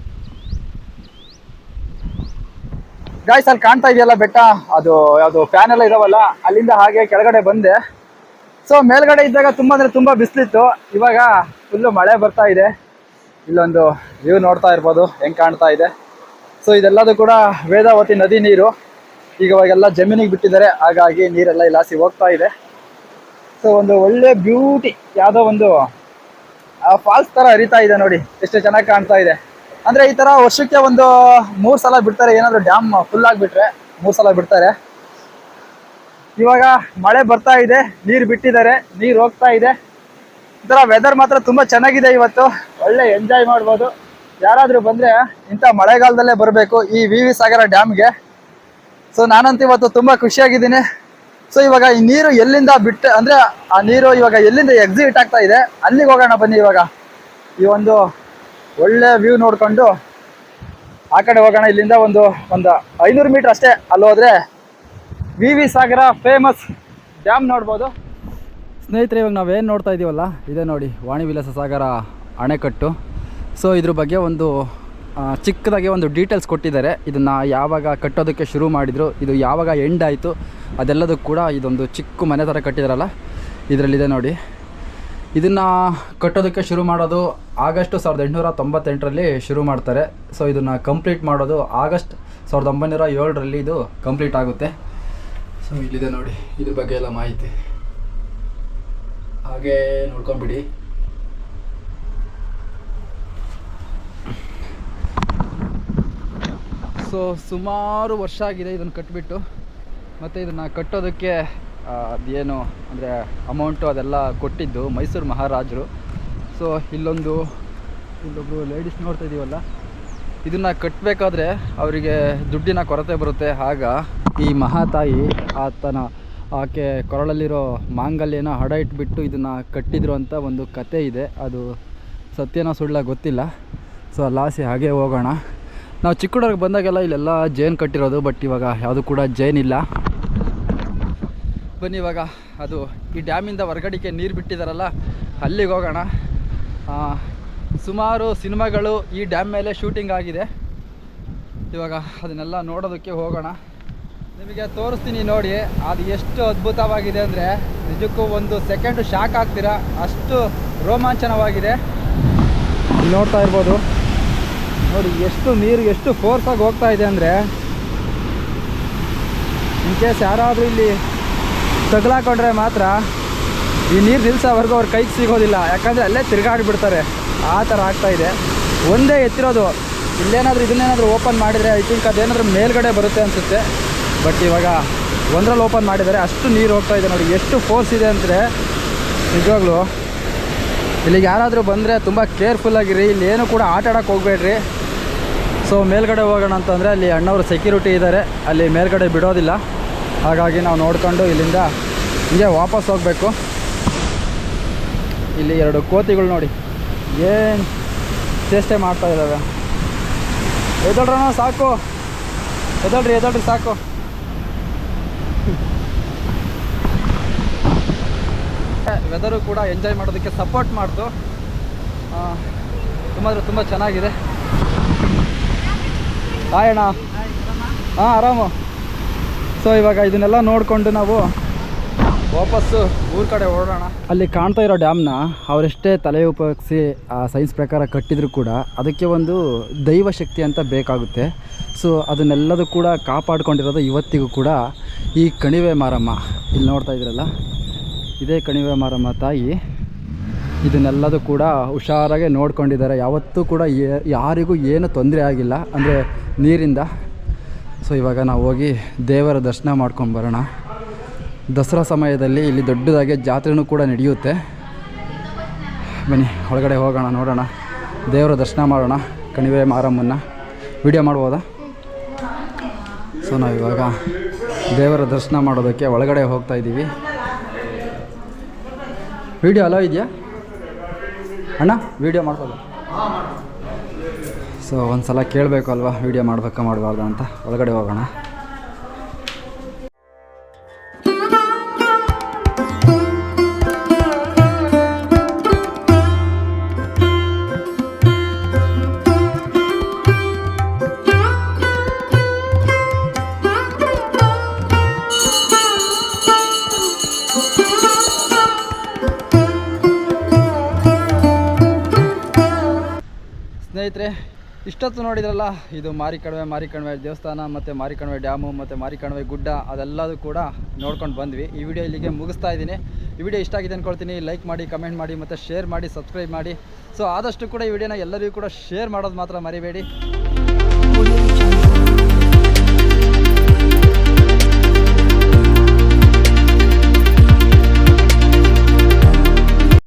A: ಗಾಯ್ಸ್ ಅಲ್ಲಿ ಕಾಣ್ತಾ ಇದೆಯಲ್ಲ ಬೆಟ್ಟ? ಅದು ಯಾವುದು ಫ್ಯಾನ್ ಎಲ್ಲ ಇದಾವಲ್ಲ, ಅಲ್ಲಿಂದ ಹಾಗೆ ಕೆಳಗಡೆ ಬಂದೆ. ಸೊ ಮೇಲ್ಗಡೆ ಇದ್ದಾಗ ತುಂಬ ಅಂದರೆ ತುಂಬ ಬಿಸಿಲಿತ್ತು. ಇವಾಗ ಫುಲ್ಲು ಮಳೆ ಬರ್ತಾ ಇದೆ. ಇಲ್ಲೊಂದು ವ್ಯೂ ನೋಡ್ತಾ ಇರ್ಬೋದು, ಹೆಂಗೆ ಕಾಣ್ತಾ ಇದೆ. ಸೊ ಇದೆಲ್ಲದೂ ಕೂಡ ವೇದಾವತಿ ನದಿ ನೀರು. ಈಗ ಇವಾಗೆಲ್ಲ ಜಮೀನಿಗೆ ಬಿಟ್ಟಿದ್ದಾರೆ. ಹಾಗಾಗಿ ನೀರೆಲ್ಲ ಇಲಾಸಿ ಹೋಗ್ತಾ ಇದೆ. ಸೊ ಒಂದು ಒಳ್ಳೆ ಬ್ಯೂಟಿ ಯಾವುದೋ ಒಂದು ಫಾಲ್ಸ್ ಥರ ಹರಿತಾ ಇದೆ ನೋಡಿ. ಎಷ್ಟು ಚೆನ್ನಾಗಿ ಕಾಣ್ತಾ ಇದೆ. ಅಂದರೆ ಈ ಥರ ವರ್ಷಕ್ಕೆ ಒಂದು ಮೂರು ಸಲ ಬಿಡ್ತಾರೆ. ಏನಾದರೂ ಡ್ಯಾಮ್ ಫುಲ್ ಆಗಿಬಿಟ್ರೆ ಮೂರು ಸಲ ಬಿಡ್ತಾರೆ. ಇವಾಗ ಮಳೆ ಬರ್ತಾ ಇದೆ. ನೀರು ಬಿಟ್ಟಿದ್ದಾರೆ. ನೀರು ಹೋಗ್ತಾ ಇದೆ. ಈ ಥರ ವೆದರ್ ಮಾತ್ರ ತುಂಬ ಚೆನ್ನಾಗಿದೆ ಇವತ್ತು. ಒಳ್ಳೆ ಎಂಜಾಯ್ ಮಾಡ್ಬೋದು. ಯಾರಾದರೂ ಬಂದರೆ ಇಂಥ ಮಳೆಗಾಲದಲ್ಲೇ ಬರಬೇಕು ಈ ವಿ ವಿ ಸಾಗರ ಡ್ಯಾಮ್ಗೆ. ಸೊ ನಾನಂತೂ ಇವತ್ತು ತುಂಬ ಖುಷಿಯಾಗಿದ್ದೀನಿ. ಸೊ ಇವಾಗ ಈ ನೀರು ಎಲ್ಲಿಂದ ಬಿಟ್ಟು, ಅಂದರೆ ಆ ನೀರು ಇವಾಗ ಎಲ್ಲಿಂದ ಎಕ್ಸಿಟ್ ಆಗ್ತಾ ಇದೆ, ಅಲ್ಲಿಗೆ ಹೋಗೋಣ ಬನ್ನಿ ಇವಾಗ. ಈ ಒಂದು ಒಳ್ಳೆ ವ್ಯೂ ನೋಡಿಕೊಂಡು ಆ ಕಡೆ ಹೋಗೋಣ. ಇಲ್ಲಿಂದ ಒಂದು ಒಂದು ಐನೂರು ಮೀಟ್ರ್ ಅಷ್ಟೇ ಅಲ್ಲಿ ಹೋದರೆ V V Sagara famous dam ನೋಡ್ಬೋದು. ಸ್ನೇಹಿತರೆ, ಇವಾಗ ನಾವೇನು ನೋಡ್ತಾ ಇದ್ದೀವಲ್ಲ ಇದೆ ನೋಡಿ ವಾಣಿ ವಿಲಾಸ ಸಾಗರ ಅಣೆಕಟ್ಟು. ಸೊ ಇದ್ರ ಬಗ್ಗೆ ಒಂದು ಚಿಕ್ಕದಾಗಿ ಒಂದು ಡೀಟೇಲ್ಸ್ ಕೊಟ್ಟಿದ್ದಾರೆ. ಇದನ್ನು ಯಾವಾಗ ಕಟ್ಟೋದಕ್ಕೆ ಶುರು ಮಾಡಿದರು, ಇದು ಯಾವಾಗ ಎಂಡ್ ಆಯಿತು, ಅದೆಲ್ಲದಕ್ಕೂ ಕೂಡ ಇದೊಂದು ಚಿಕ್ಕ ಮನೆ ಥರ ಕಟ್ಟಿದಾರಲ್ಲ, ಇದರಲ್ಲಿದೆ ನೋಡಿ. ಇದನ್ನು ಕಟ್ಟೋದಕ್ಕೆ ಶುರು ಮಾಡೋದು ಆಗಸ್ಟ್ ಸಾವಿರದ ಎಂಟುನೂರ ತೊಂಬತ್ತೆಂಟರಲ್ಲಿ ಶುರು ಮಾಡ್ತಾರೆ. ಸೊ ಇದನ್ನು ಕಂಪ್ಲೀಟ್ ಮಾಡೋದು ಆಗಸ್ಟ್ ಸಾವಿರದ ಒಂಬೈನೂರ ಏಳರಲ್ಲಿ ಇದು ಕಂಪ್ಲೀಟ್ ಆಗುತ್ತೆ. ಸೊ ಇಲ್ಲಿದೆ ನೋಡಿ, ಇದ್ರ ಬಗ್ಗೆ ಎಲ್ಲ ಮಾಹಿತಿ. ಹಾಗೇ ನೋಡ್ಕೊಂಬಿಡಿ ಸೊ ಸುಮಾರು ವರ್ಷ ಆಗಿದೆ ಇದನ್ನು ಕಟ್ಟಿಬಿಟ್ಟು ಮತ್ತು ಇದನ್ನು ಕಟ್ಟೋದಕ್ಕೆ ಅದೇನು ಅಂದರೆ ಅಮೌಂಟು ಅದೆಲ್ಲ ಕೊಟ್ಟಿದ್ದು ಮೈಸೂರು ಮಹಾರಾಜರು. ಸೊ ಇಲ್ಲೊಂದು ಇಲ್ಲೊಬ್ಬರು ಲೇಡೀಸ್ ನೋಡ್ತಾ ಇದೀವಲ್ಲ, ಇದನ್ನು ಕಟ್ಟಬೇಕಾದ್ರೆ ಅವರಿಗೆ ದುಡ್ಡಿನ ಕೊರತೆ ಬರುತ್ತೆ. ಆಗ ಈ ಮಹಾತಾಯಿ ಆತನ, ಆಕೆ ಕೊರಳಲ್ಲಿರೋ ಮಾಂಗಲ್ಯನ ಹಡ ಇಟ್ಬಿಟ್ಟು ಇದನ್ನು ಕಟ್ಟಿದ್ರು ಅಂತ ಒಂದು ಕತೆ ಇದೆ. ಅದು ಸತ್ಯನ ಸುಳ್ಳ ಗೊತ್ತಿಲ್ಲ. ಸೊ ಲಾಸಿ ಹಾಗೆ ಹೋಗೋಣ. ನಾವು ಚಿಕ್ಕ ಹುಡುಗರಿಗೆ ಬಂದಾಗೆಲ್ಲ ಇಲ್ಲೆಲ್ಲ ಜೇನ್ ಕಟ್ಟಿರೋದು ಬಟ್ ಇವಾಗ ಯಾವುದು ಕೂಡ ಜೇನ್ ಇಲ್ಲ. ಬನ್ನಿ ಇವಾಗ, ಅದು ಈ ಡ್ಯಾಮಿಂದ ಹೊರಗಡೆಗೆ ನೀರು ಬಿಟ್ಟಿದ್ದಾರಲ್ಲ ಅಲ್ಲಿಗೆ ಹೋಗೋಣ. ಸುಮಾರು ಸಿನಿಮಾಗಳು ಈ ಡ್ಯಾಮ್ ಮೇಲೆ ಶೂಟಿಂಗ್ ಆಗಿದೆ. ಇವಾಗ ಅದನ್ನೆಲ್ಲ ನೋಡೋದಕ್ಕೆ ಹೋಗೋಣ. ನಿಮಗೆ ತೋರಿಸ್ತೀನಿ ನೋಡಿ, ಅದು ಎಷ್ಟು ಅದ್ಭುತವಾಗಿದೆ ಅಂದರೆ ನಿಜಕ್ಕೂ ಒಂದು ಸೆಕೆಂಡು ಶಾಕ್ ಆಗ್ತೀರಾ? ಅಷ್ಟು ರೋಮಾಂಚನವಾಗಿದೆ. ನೋಡ್ತಾ ಇರ್ಬೋದು. ನೋಡಿ, ಎಷ್ಟು ನೀರು, ಎಷ್ಟು ಫೋರ್ಸಾಗಿ ಹೋಗ್ತಾ ಇದೆ ಅಂದರೆ ಇನ್ ಕೇಸ್ ಯಾರಾದರೂ ಇಲ್ಲಿ ತಗಲಾಕೊಂಡ್ರೆ ಮಾತ್ರ ಈ ನೀರು ನಿಲ್ಸೋವರೆಗೂ ಅವ್ರ ಕೈಗೆ ಸಿಗೋದಿಲ್ಲ. ಯಾಕಂದರೆ ಅಲ್ಲೇ ತಿರುಗಾಡಿಬಿಡ್ತಾರೆ ಆ ಥರ ಆಗ್ತಾ ಇದೆ. ಒಂದೇ ಎತ್ತಿರೋದು. ಇಲ್ಲೇನಾದರೂ ಇದನ್ನೇನಾದರೂ ಓಪನ್ ಮಾಡಿದರೆ ಐ ಥಿಂಕ್ ಅದೇನಾದರೂ ಮೇಲ್ಗಡೆ ಬರುತ್ತೆ ಅನಿಸುತ್ತೆ. ಬಟ್ ಇವಾಗ ಒಂದರಲ್ಲಿ ಓಪನ್ ಮಾಡಿದ್ದಾರೆ. ಅಷ್ಟು ನೀರು ಹೋಗ್ತಾ ಇದೆ ನೋಡಿ. ಎಷ್ಟು ಫೋರ್ಸ್ ಇದೆ ಅಂದರೆ, ನಿಜವಾಗ್ಲೂ ಇಲ್ಲಿಗೆ ಯಾರಾದರೂ ಬಂದರೆ ತುಂಬ ಕೇರ್ಫುಲ್ಲಾಗಿರಿ ಇಲ್ಲಿ ಏನು ಕೂಡ ಆಟ ಆಡೋಕ್ಕೆ ಹೋಗಬೇಡ್ರಿ. ಸೊ ಮೇಲ್ಗಡೆ ಹೋಗೋಣ ಅಂತಂದರೆ ಅಲ್ಲಿ ಅಣ್ಣವರು ಸೆಕ್ಯೂರಿಟಿ ಇದ್ದಾರೆ ಅಲ್ಲಿ ಮೇಲ್ಗಡೆ ಬಿಡೋದಿಲ್ಲ. ಹಾಗಾಗಿ ನಾವು ನೋಡ್ಕೊಂಡು ಇಲ್ಲಿಂದ ಹಿಂಗೆ ವಾಪಸ್ ಹೋಗಬೇಕು. ಇಲ್ಲಿ ಎರಡು ಕೋತಿಗಳು ನೋಡಿ. ಏನು ಚೇಷ್ಟೆ ಮಾಡ್ತಾ ಇದ್ದಾವೆ ಎದಳ್ರಣ ಸಾಕು. ಎದಳ್ರಿ ಎದಳ್ರಿ, ಸಾಕು. ವೆದರು ಕೂಡ ಎಂಜಾಯ್ ಮಾಡೋದಕ್ಕೆ ಸಪೋರ್ಟ್ ಮಾಡ್ತು ತುಂಬ ತುಂಬ ಚೆನ್ನಾಗಿದೆ. ಹಾಯ್ ಅಣ್ಣ. ಹಾಂ, ಆರಾಮು. ಸೊ ಇವಾಗ ಇದನ್ನೆಲ್ಲ ನೋಡಿಕೊಂಡು ನಾವು ವಾಪಸ್ಸು ಊರ ಕಡೆ ಓಡೋಣ ಅಲ್ಲಿ ಕಾಣ್ತಾ ಇರೋ ಡ್ಯಾಮ್ನ ಅವರೆಷ್ಟೇ ತಲೆ ಉಪಯೋಗಿಸಿ, ಆ ಸೈನ್ಸ್ ಪ್ರಕಾರ ಕಟ್ಟಿದ್ರು ಕೂಡ ಅದಕ್ಕೆ ಒಂದು ದೈವ ಶಕ್ತಿ ಅಂತ ಬೇಕಾಗುತ್ತೆ. ಸೊ ಅದನ್ನೆಲ್ಲದೂ ಕೂಡ ಕಾಪಾಡ್ಕೊಂಡಿರೋದು ಇವತ್ತಿಗೂ ಕೂಡ ಈ ಕಣಿವೆ ಮಾರಮ್ಮ. ಇಲ್ಲಿ ನೋಡ್ತಾ ಇದ್ರಲ್ಲ? ಇದೇ ಕಣಿವೆ ಮಾರಮ್ಮ ತಾಯಿ. ಇದನ್ನೆಲ್ಲದೂ ಕೂಡ ಹುಷಾರಾಗೆ ನೋಡ್ಕೊಂಡಿದ್ದಾರೆ. ಯಾವತ್ತೂ ಕೂಡ ಯಾರಿಗೂ ಏನು ತೊಂದರೆ ಆಗಿಲ್ಲ. ಅಂದರೆ ನೀರಿಂದ. ಸೊ ಇವಾಗ ನಾವು ಹೋಗಿ ದೇವರ ದರ್ಶನ ಮಾಡ್ಕೊಂಡು ಬರೋಣ. ದಸರಾ ಸಮಯದಲ್ಲಿ ಇಲ್ಲಿ ದೊಡ್ಡದಾಗಿ ಜಾತ್ರೆನೂ ಕೂಡ ನಡೆಯುತ್ತೆ. ಬನ್ನಿ, ಒಳಗಡೆ ಹೋಗೋಣ, ನೋಡೋಣ. ದೇವರ ದರ್ಶನ ಮಾಡೋಣ, ಕಣಿವೆ ಮಾರಮ್ಮನ್ನ. ವಿಡಿಯೋ ಮಾಡ್ಬೋದಾ? ಸೊ ನಾವಿವಾಗ ದೇವರ ದರ್ಶನ ಮಾಡೋದಕ್ಕೆ ಒಳಗಡೆ ಹೋಗ್ತಾ ಇದ್ದೀವಿ. ವಿಡಿಯೋ ಅಲೋ ಇದೆಯಾ? ಅಣ್ಣ ವಿಡಿಯೋ ಮಾಡ್ಬೋದು ಸೊ ಒಂದು ಸಲ ಕೇಳಬೇಕು ಅಲ್ವಾ ವಿಡಿಯೋ ಮಾಡಬೇಕಾ ಮಾಡಬಾರ್ದು ಅಂತ? ಒಳಗಡೆ ಹೋಗೋಣ. ಸ್ನೇಹಿತರೆ, ಇಷ್ಟೊತ್ತು ನೋಡಿದ್ರಲ್ಲ, ಇದು ಮಾರಿಕಣ್ವೆ ಮಾರಿಕಣ್ವೆ ದೇವಸ್ಥಾನ, ಮತ್ತು ಮಾರಿಕಣ್ವೆ ಡ್ಯಾಮು, ಮತ್ತು ಮಾರಿಕಣಿವೆ ಗುಡ್ಡ, ಅದೆಲ್ಲದೂ ಕೂಡ ನೋಡ್ಕೊಂಡು ಬಂದ್ವಿ. ಈ ವಿಡಿಯೋ ಇಲ್ಲಿಗೆ ಮುಗಿಸ್ತಾ ಇದ್ದೀನಿ. ಈ ವಿಡಿಯೋ ಇಷ್ಟ ಆಗಿದೆ ಅಂದ್ಕೊಳ್ತೀನಿ ಲೈಕ್ ಮಾಡಿ, ಕಮೆಂಟ್ ಮಾಡಿ, ಮತ್ತು ಶೇರ್ ಮಾಡಿ, ಸಬ್ಸ್ಕ್ರೈಬ್ ಮಾಡಿ. ಸೊ, ಆದಷ್ಟು ಕೂಡ ಈ ವಿಡಿಯೋನ ಎಲ್ಲರಿಗೂ ಕೂಡ ಶೇರ್ ಮಾಡೋದು ಮಾತ್ರ ಮರಿಬೇಡಿ.